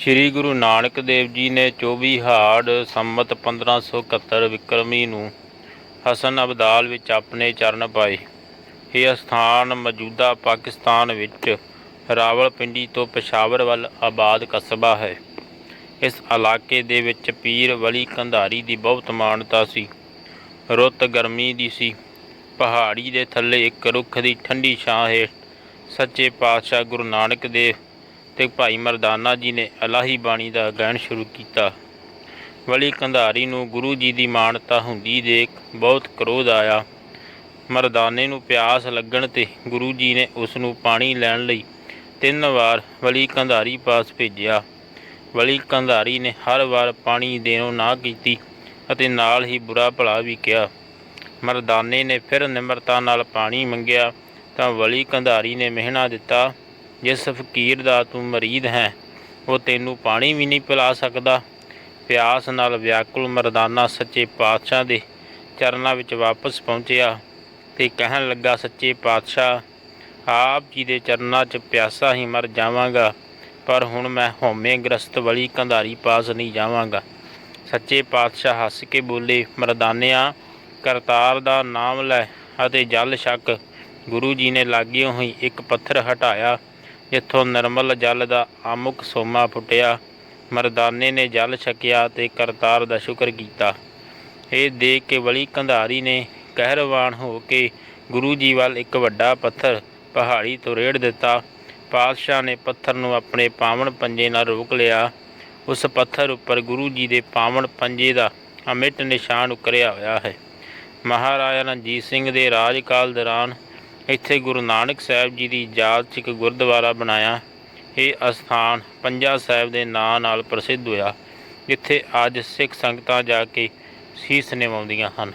ਸ੍ਰੀ ਗੁਰੂ ਨਾਨਕ ਦੇਵ ਜੀ ਨੇ 24 ਹਾੜ ਸੰਮਤ 1571 ਵਿਕਰਮੀ ਨੂੰ ਹਸਨ ਅਬਦਾਲ ਵਿੱਚ ਆਪਣੇ ਚਰਨ ਪਾਏ। ਇਹ ਸਥਾਨ ਮੌਜੂਦਾ ਪਾਕਿਸਤਾਨ ਵਿੱਚ ਰਾਵਲਪਿੰਡੀ ਤੋਂ ਪਸ਼ਾਵਰ ਵੱਲ ਆਬਾਦ ਕਸਬਾ ਹੈ। ਇਸ ਇਲਾਕੇ ਦੇ ਵਿੱਚ ਪੀਰ ਵਲੀ ਕੰਧਾਰੀ ਦੀ ਬਹੁਤ ਮਾਨਤਾ ਸੀ। ਰੁੱਤ ਗਰਮੀ ਦੀ ਸੀ। ਪਹਾੜੀ ਦੇ ਥੱਲੇ ਇੱਕ ਰੁੱਖ ਦੀ ਠੰਡੀ ਛਾਂ ਹੇਠ ਸੱਚੇ ਪਾਤਸ਼ਾਹ ਗੁਰੂ ਨਾਨਕ ਦੇਵ ਤੇ ਭਾਈ ਮਰਦਾਨਾ ਜੀ ਨੇ ਅਲਾਹੀ ਬਾਣੀ ਦਾ ਗਾਇਨ ਸ਼ੁਰੂ ਕੀਤਾ। ਵਲੀ ਕੰਧਾਰੀ ਨੂੰ ਗੁਰੂ ਜੀ ਦੀ ਮਾਨਤਾ ਹੁੰਦੀ ਦੇਖ ਬਹੁਤ ਕਰੋਧ ਆਇਆ। ਮਰਦਾਨੇ ਨੂੰ ਪਿਆਸ ਲੱਗਣ ਤੇ ਗੁਰੂ ਜੀ ਨੇ ਉਸ ਨੂੰ ਪਾਣੀ ਲੈਣ ਲਈ ਤਿੰਨ ਵਾਰ ਵਲੀ ਕੰਧਾਰੀ ਪਾਸ ਭੇਜਿਆ। ਵਲੀ ਕੰਧਾਰੀ ਨੇ ਹਰ ਵਾਰ ਪਾਣੀ ਦੇਣੋਂ ਨਾ ਕੀਤੀ ਅਤੇ ਨਾਲ ਹੀ ਬੁਰਾ ਭਲਾ ਵੀ ਕਿਹਾ। ਮਰਦਾਨੇ ਨੇ ਫਿਰ ਨਿਮਰਤਾ ਨਾਲ ਪਾਣੀ ਮੰਗਿਆ ਤਾਂ ਵਲੀ ਕੰਧਾਰੀ ਨੇ ਮਿਹਣਾ ਦਿੱਤਾ ਜਿਸ ਫਕੀਰ ਦਾ ਤੂੰ ਮਰੀਦ ਹੈ, ਉਹ ਤੈਨੂੰ ਪਾਣੀ ਵੀ ਨਹੀਂ ਪਿਲਾ ਸਕਦਾ। ਪਿਆਸ ਨਾਲ ਵਿਆਕੁਲ ਮਰਦਾਨਾ ਸੱਚੇ ਪਾਤਸ਼ਾਹ ਦੇ ਚਰਨਾਂ ਵਿੱਚ ਵਾਪਸ ਪਹੁੰਚਿਆ ਤੇ ਕਹਿਣ ਲੱਗਾ, ਸੱਚੇ ਪਾਤਸ਼ਾਹ, ਆਪ ਜੀ ਦੇ ਚਰਨਾਂ 'ਚ ਪਿਆਸਾ ਹੀ ਮਰ ਜਾਵਾਂਗਾ, ਪਰ ਹੁਣ ਮੈਂ ਹਉਮੈ ਗ੍ਰਸਤ ਵਲੀ ਕੰਧਾਰੀ ਪਾਸ ਨਹੀਂ ਜਾਵਾਂਗਾ। ਸੱਚੇ ਪਾਤਸ਼ਾਹ ਹੱਸ ਕੇ ਬੋਲੇ, ਮਰਦਾਨਿਆਂ, ਕਰਤਾਰ ਦਾ ਨਾਮ ਲੈ ਅਤੇ ਜਲ ਛਕ। ਗੁਰੂ ਜੀ ਨੇ ਲਾਗਿਓ ਹੋਈ ਇੱਕ ਪੱਥਰ ਹਟਾਇਆ ਇੱਥੋਂ ਨਿਰਮਲ ਜਲ ਦਾ ਆਮੁਕ ਸੋਮਾ ਫੁੱਟਿਆ। ਮਰਦਾਨੇ ਨੇ ਜਲ ਛਕਿਆ ਤੇ ਕਰਤਾਰ ਦਾ ਸ਼ੁਕਰ ਕੀਤਾ। ਇਹ ਦੇਖ ਕੇ ਵਲੀ ਕੰਧਾਰੀ ਨੇ ਕਹਿਰਵਾਨ ਹੋ ਕੇ ਗੁਰੂ ਜੀ ਵੱਲ ਇੱਕ ਵੱਡਾ ਪੱਥਰ ਪਹਾੜੀ ਤੋਂ ਰੇੜ ਦਿੱਤਾ। ਪਾਤਸ਼ਾਹ ਨੇ ਪੱਥਰ ਨੂੰ ਆਪਣੇ ਪਾਵਨ ਪੰਜੇ ਨਾਲ ਰੋਕ ਲਿਆ। ਉਸ ਪੱਥਰ ਉੱਪਰ ਗੁਰੂ ਜੀ ਦੇ ਪਾਵਨ ਪੰਜੇ ਦਾ ਅਮਿੱਟ ਨਿਸ਼ਾਨ ਉਕਰਿਆ ਹੋਇਆ ਹੈ। ਮਹਾਰਾਜਾ ਰਣਜੀਤ ਸਿੰਘ ਦੇ ਰਾਜ ਕਾਲ ਦੌਰਾਨ ਇੱਥੇ ਗੁਰੂ ਨਾਨਕ ਸਾਹਿਬ ਜੀ ਦੀ ਯਾਦ 'ਚ ਇੱਕ ਗੁਰਦੁਆਰਾ ਬਣਾਇਆ। ਇਹ ਅਸਥਾਨ ਪੰਜਾ ਸਾਹਿਬ ਦੇ ਨਾਂ ਨਾਲ ਪ੍ਰਸਿੱਧ ਹੋਇਆ, ਜਿੱਥੇ ਅੱਜ ਸਿੱਖ ਸੰਗਤਾਂ ਜਾ ਕੇ ਸੀਸ ਨਿਵਾਉਂਦੀਆਂ ਹਨ।